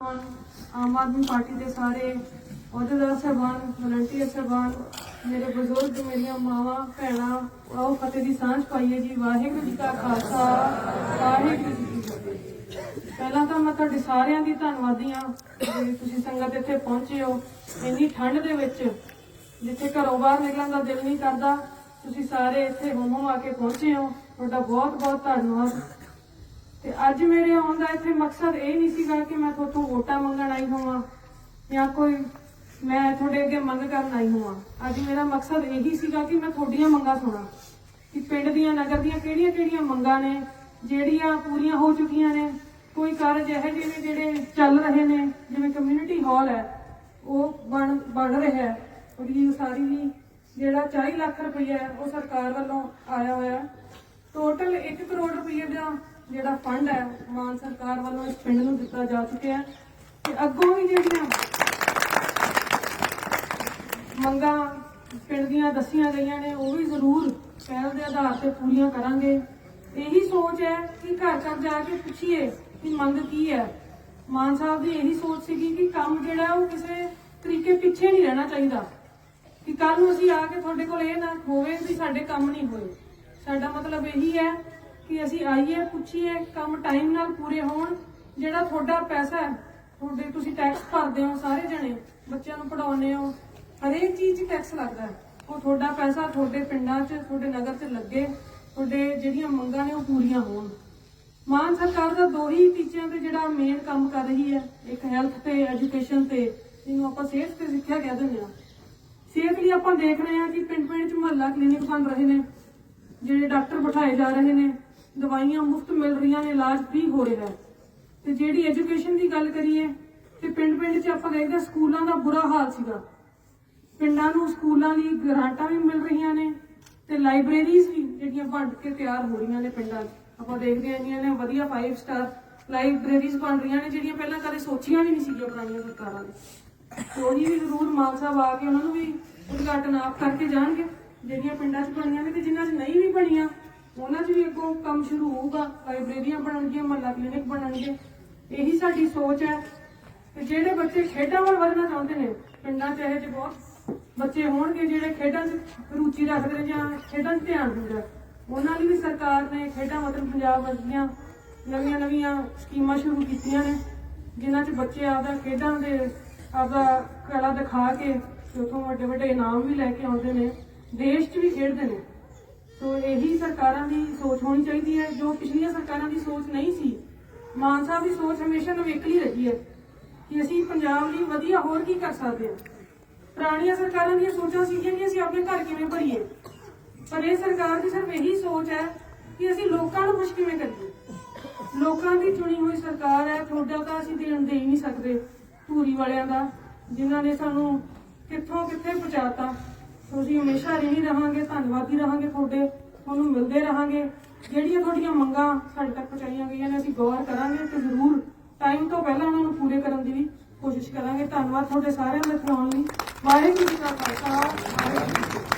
Aam Aadmi party ਦੇ ਸਾਰੇ ਅਹੁਦੇਦਾਰ ਸਾਹਿਬਾਨ ਵਲੰਟੀਅਰ ਸਾਹਿਬਾਨ, ਮੇਰੇ ਬਜ਼ੁਰਗ, ਮੇਰੀਆਂ ਮਾਵਾਂ, ਭੈਣਾਂ, ਆਓ ਫਤਿਹ ਦੀ ਸਾਂਝ ਪਾਈਏ ਜੀ। ਵਾਹਿਗੁਰੂ ਜੀ ਕਾ ਖਾਲਸਾ, ਵਾਹਿਗੁਰੂ ਜੀ ਕੀ ਫਤਿਹ। ਪਹਿਲਾਂ ਤਾਂ ਮੈਂ ਤੁਹਾਡੇ ਸਾਰਿਆਂ ਦੀ ਧੰਨਵਾਦੀ ਹਾਂ ਕਿ ਤੁਸੀਂ ਸੰਗਤ ਇੱਥੇ ਪਹੁੰਚੇ ਹੋ। ਇੰਨੀ ਠੰਡ ਦੇ ਵਿੱਚ, ਜਿੱਥੇ ਘਰੋਂ ਬਾਹਰ ਨਿਕਲਣ ਦਾ ਦਿਲ ਨਹੀਂ ਕਰਦਾ, ਤੁਸੀਂ ਸਾਰੇ ਇੱਥੇ ਹੁੰਮ ਹੁੰਮ ਆ ਕੇ ਪਹੁੰਚੇ ਹੋ। ਤੁਹਾਡਾ ਬਹੁਤ ਬਹੁਤ ਧੰਨਵਾਦ। ਤੇ ਅੱਜ ਮੇਰੇ ਆਉਣ ਦਾ ਇੱਥੇ ਮਕਸਦ ਇਹ ਨਹੀਂ ਸੀਗਾ ਕਿ ਮੈਂ ਤੁਹਾਤੋਂ ਵੋਟਾਂ ਮੰਗਣ ਆਈ ਹੋਵਾਂ ਜਾਂ ਕੋਈ ਮੈਂ ਤੁਹਾਡੇ ਅੱਗੇ ਮੰਗ ਕਰਨ ਆਈ ਹੋਵਾਂ। ਅੱਜ ਮੇਰਾ ਮਕਸਦ ਇਹੀ ਸੀਗਾ ਕਿ ਮੈਂ ਤੁਹਾਡੀਆਂ ਮੰਗਾਂ ਸੁਣਾ ਕਿ ਪਿੰਡ ਦੀਆਂ, ਨਗਰ ਦੀਆਂ ਕਿਹੜੀਆਂ ਕਿਹੜੀਆਂ ਮੰਗਾਂ ਨੇ, ਜਿਹੜੀਆਂ ਪੂਰੀਆਂ ਹੋ ਚੁੱਕੀਆਂ ਨੇ। ਕੋਈ ਕਾਰਜ ਇਹੋ ਜਿਹੇ ਨੇ ਜਿਹੜੇ ਚੱਲ ਰਹੇ ਨੇ, ਜਿਵੇਂ ਕਮਿਊਨਿਟੀ ਹਾਲ ਹੈ, ਉਹ ਬਣ ਬਣ ਰਿਹਾ ਹੈ। ਉਹਦੀ ਉਸਾਰੀ ਲਈ ਜਿਹੜਾ 40 ਲੱਖ ਰੁਪਈਆ ਉਹ ਸਰਕਾਰ ਵੱਲੋਂ ਆਇਆ ਹੋਇਆ। ਟੋਟਲ 1 ਕਰੋੜ ਰੁਪਈਏ ਦਾ ਜਿਹੜਾ ਫੰਡ ਹੈ, ਮਾਨ ਸਰਕਾਰ ਵੱਲੋਂ ਇਸ ਪਿੰਡ ਨੂੰ ਦਿੱਤਾ ਜਾ ਚੁੱਕਿਆ ਤੇ ਅੱਗੋਂ ਵੀ ਜਿਹੜੀਆਂ ਮੰਗਾਂ ਪਿੰਡ ਦੀਆਂ ਦੱਸੀਆਂ ਗਈਆਂ ਨੇ, ਉਹ ਵੀ ਜ਼ਰੂਰ ਪਹਿਲ ਦੇ ਆਧਾਰ ਤੇ ਪੂਰੀਆਂ ਕਰਾਂਗੇ। ਇਹੀ ਸੋਚ ਹੈ ਕਿ ਘਰ ਘਰ ਜਾ ਕੇ ਪੁੱਛੀਏ ਕਿ ਮੰਗ ਕੀ ਹੈ। ਮਾਨ ਸਾਹਿਬ ਦੀ ਇਹੀ ਸੋਚ ਸੀਗੀ ਕਿ ਕੰਮ ਜਿਹੜਾ ਉਹ ਕਿਸੇ ਤਰੀਕੇ ਪਿੱਛੇ ਨਹੀਂ ਰਹਿਣਾ ਚਾਹੀਦਾ। ਕਿ ਕੱਲ ਨੂੰ ਅਸੀਂ ਆ ਕੇ ਤੁਹਾਡੇ ਕੋਲ ਇਹ ਨਾ ਹੋਵੇ ਵੀ ਸਾਡੇ ਕੰਮ ਨਹੀਂ ਹੋਏ। ਸਾਡਾ ਮਤਲਬ ਇਹੀ ਹੈ ਕਿ ਅਸੀਂ ਆਈਏ, ਪੁੱਛੀਏ, ਕੰਮ ਟਾਈਮ ਨਾਲ ਪੂਰੇ ਹੋਣ, ਜਿਹੜਾ ਤੁਹਾਡਾ ਪੈਸਾ ਹੈ, ਤੁਹਾਡੇ ਤੁਸੀਂ ਟੈਕਸ ਭਰਦੇ ਹੋ ਸਾਰੇ ਜਣੇ, ਬੱਚਿਆਂ ਨੂੰ ਪੜਾਉਂਦੇ ਹੋ, ਹਰੇਕ ਚੀਜ਼ 'ਚ ਟੈਕਸ ਲੱਗਦਾ ਉਹ ਤੁਹਾਡਾ ਪੈਸਾ ਤੁਹਾਡੇ ਪਿੰਡਾਂ 'ਚ, ਤੁਹਾਡੇ ਨਗਰ 'ਚ ਲੱਗੇ, ਤੁਹਾਡੇ ਜਿਹੜੀਆਂ ਮੰਗਾਂ ਨੇ ਉਹ ਪੂਰੀਆਂ ਹੋਣ। ਮਾਨ ਸਰਕਾਰ ਦਾ ਦੋ ਹੀ ਟੀਚਿਆਂ ਤੇ ਜਿਹੜਾ ਮੇਨ ਕੰਮ ਕਰ ਰਹੀ ਹੈ, ਇੱਕ ਹੈਲਥ ਤੇ ਐਜੂਕੇਸ਼ਨ ਤੇ ਜਿਹਨੂੰ ਆਪਾਂ ਸਿਹਤ ਤੇ ਸਿੱਖਿਆ ਕਹਿ ਦਿੰਦੇ ਹਾਂ। ਸਿਹਤ ਲਈ ਆਪਾਂ ਦੇਖ ਰਹੇ ਹਾਂ ਕਿ ਪਿੰਡ ਪਿੰਡ 'ਚ ਮੁਹੱਲਾ ਕਲੀਨਿਕ ਬਣ ਰਹੇ ਨੇ, ਜਿਹੜੇ ਡਾਕਟਰ ਬਿਠਾਏ ਜਾ ਰਹੇ ਨੇ ਦਵਾਈਆਂ ਮੁਫਤ ਮਿਲ ਰਹੀਆਂ ਨੇ, ਇਲਾਜ ਫ੍ਰੀ ਹੋ ਰਿਹਾ ਹੈ। ਤੇ ਜਿਹੜੀ ਐਜੂਕੇਸ਼ਨ ਦੀ ਗੱਲ ਕਰੀਏ, ਤੇ ਪਿੰਡ ਪਿੰਡ 'ਚ ਆਪਾਂ ਦੇਖਦੇ ਹਾਂ ਸਕੂਲਾਂ ਦਾ ਬੁਰਾ ਹਾਲ ਸੀਗਾ। ਪਿੰਡਾਂ ਨੂੰ ਸਕੂਲਾਂ ਲਈ ਗ੍ਰਾਂਟਾਂ ਵੀ ਮਿਲ ਰਹੀਆਂ ਨੇ ਤੇ ਲਾਇਬ੍ਰੇਰੀਜ਼ ਵੀ ਜਿਹੜੀਆਂ ਬਣ ਕੇ ਤਿਆਰ ਹੋ ਰਹੀਆਂ ਨੇ ਪਿੰਡਾਂ 'ਚ। ਆਪਾਂ ਦੇਖਦੇ ਹਾਂ ਇੰਨੀਆਂ ਨੇ, ਵਧੀਆ 5 ਸਟਾਰ ਲਾਇਬ੍ਰੇਰੀਜ਼ ਬਣ ਰਹੀਆਂ ਨੇ, ਜਿਹੜੀਆਂ ਪਹਿਲਾਂ ਕਦੇ ਸੋਚੀਆਂ ਵੀ ਨਹੀਂ ਸੀਗੀਆਂ ਪੁਰਾਣੀਆਂ ਸਰਕਾਰਾਂ ਨੇ। ਤੇ ਉਹਦੀ ਵੀ ਜ਼ਰੂਰ ਮਾਨ ਸਾਹਿਬ ਆ ਕੇ ਉਹਨਾਂ ਨੂੰ ਵੀ ਉਦਘਾਟਨ ਆਪ ਕਰਕੇ ਜਾਣਗੇ, ਜਿਹੜੀਆਂ ਪਿੰਡਾਂ 'ਚ ਬਣੀਆਂ ਨੇ ਤੇ ਜਿਨ੍ਹਾਂ 'ਚ ਨਹੀਂ ਵੀ ਬਣੀਆਂ। ਉਹਨਾਂ 'ਚ ਵੀ ਅੱਗੋਂ ਕੰਮ ਸ਼ੁਰੂ ਹੋਊਗਾ, ਲਾਇਬ੍ਰੇਰੀਆਂ ਬਣਨਗੀਆਂ, ਮਹੱਲਾ ਕਲੀਨਿਕ ਬਣਨਗੇ। ਇਹੀ ਸਾਡੀ ਸੋਚ ਹੈ। ਤੇ ਜਿਹੜੇ ਬੱਚੇ ਖੇਡਾਂ ਵੱਲ ਵਧਣਾ ਚਾਹੁੰਦੇ ਨੇ, ਪਿੰਡਾਂ 'ਚ ਇਹੋ ਜਿਹੇ ਬਹੁਤ ਬੱਚੇ ਹੋਣਗੇ ਜਿਹੜੇ ਖੇਡਾਂ 'ਚ ਰੁਚੀ ਰੱਖਦੇ ਨੇ ਜਾਂ ਖੇਡਾਂ 'ਚ ਧਿਆਨ ਦਿੰਦੇ ਉਹਨਾਂ ਲਈ ਵੀ ਸਰਕਾਰ ਨੇ ਖੇਡਾਂ ਵਤਨ ਪੰਜਾਬ ਵਰਗੀਆਂ ਨਵੀਆਂ ਨਵੀਆਂ ਸਕੀਮਾਂ ਸ਼ੁਰੂ ਕੀਤੀਆਂ ਨੇ, ਜਿਨ੍ਹਾਂ 'ਚ ਬੱਚੇ ਆਪਦਾ ਖੇਡਾਂ ਦੇ, ਆਪਦਾ ਕਲਾ ਦਿਖਾ ਕੇ ਤੇ ਉੱਥੋਂ ਵੱਡੇ ਵੱਡੇ ਇਨਾਮ ਵੀ ਲੈ ਕੇ ਆਉਂਦੇ ਨੇ। ਦੇਸ਼ 'ਚ ਵੀ ਖੇਡਦੇ ਨੇ। ਸੋ ਇਹੀ ਸਰਕਾਰਾਂ ਦੀ ਸੋਚ ਹੋਣੀ ਚਾਹੀਦੀ ਹੈ, ਜੋ ਪਿਛਲੀਆਂ ਸਰਕਾਰਾਂ ਦੀ ਸੋਚ ਨਹੀਂ ਸੀ। ਮਾਨ ਸਾਹਿਬ ਦੀ ਸੋਚ ਹਮੇਸ਼ਾ ਨਵੇਕਲੀ ਰਹੀ ਹੈ ਕਿ ਅਸੀਂ ਪੰਜਾਬ ਲਈ ਵਧੀਆ ਹੋਰ ਕੀ ਕਰ ਸਕਦੇ ਹਾਂ। ਪੁਰਾਣੀਆਂ ਸਰਕਾਰਾਂ ਦੀਆਂ ਸੋਚਾਂ ਸੀਗੀਆਂ ਕਿ ਅਸੀਂ ਆਪਣੇ ਘਰ ਕਿਵੇਂ ਭਰੀਏ। ਪਰ ਇਹ ਸਰਕਾਰ ਦੀ ਸਿਰਫ ਇਹੀ ਸੋਚ ਹੈ ਕਿ ਅਸੀਂ ਲੋਕਾਂ ਨੂੰ ਖੁਸ਼ ਕਿਵੇਂ ਕਰੀਏ। ਲੋਕਾਂ ਦੀ ਚੁਣੀ ਹੋਈ ਸਰਕਾਰ ਹੈ, ਤੁਹਾਡਾ ਤਾਂ ਅਸੀਂ ਦੇਣ ਦੇ ਹੀ ਨਹੀਂ ਸਕਦੇ ਧੂਰੀ ਵਾਲਿਆਂ ਦਾ, ਜਿਨ੍ਹਾਂ ਨੇ ਸਾਨੂੰ ਕਿੱਥੋਂ ਕਿੱਥੇ ਪਹੁੰਚਾਤਾ। ਸੋ ਅਸੀਂ ਹਮੇਸ਼ਾ ਰਹੀ ਰਹਾਂਗੇ, ਧੰਨਵਾਦੀ ਰਹਾਂਗੇ ਤੁਹਾਡੇ, ਤੁਹਾਨੂੰ ਮਿਲਦੇ ਰਹਾਂਗੇ। ਜਿਹੜੀਆਂ ਤੁਹਾਡੀਆਂ ਮੰਗਾਂ ਸਾਡੇ ਤੱਕ ਪਹੁੰਚਾਈਆਂ ਗਈਆਂ ਨੇ, ਅਸੀਂ ਗੌਰ ਕਰਾਂਗੇ ਤੇ ਜ਼ਰੂਰ ਟਾਈਮ ਤੋਂ ਪਹਿਲਾਂ ਉਹਨਾਂ ਨੂੰ ਪੂਰੇ ਕਰਨ ਦੀ ਵੀ ਕੋਸ਼ਿਸ਼ ਕਰਾਂਗੇ। ਧੰਨਵਾਦ ਤੁਹਾਡੇ ਸਾਰਿਆਂ ਦਾ ਇੱਥੇ ਲਈ। ਵਾਹਿਗੁਰੂ ਜੀ ਕਾ ਖਾਲਸਾ, ਵਾਹਿਗੁਰੂ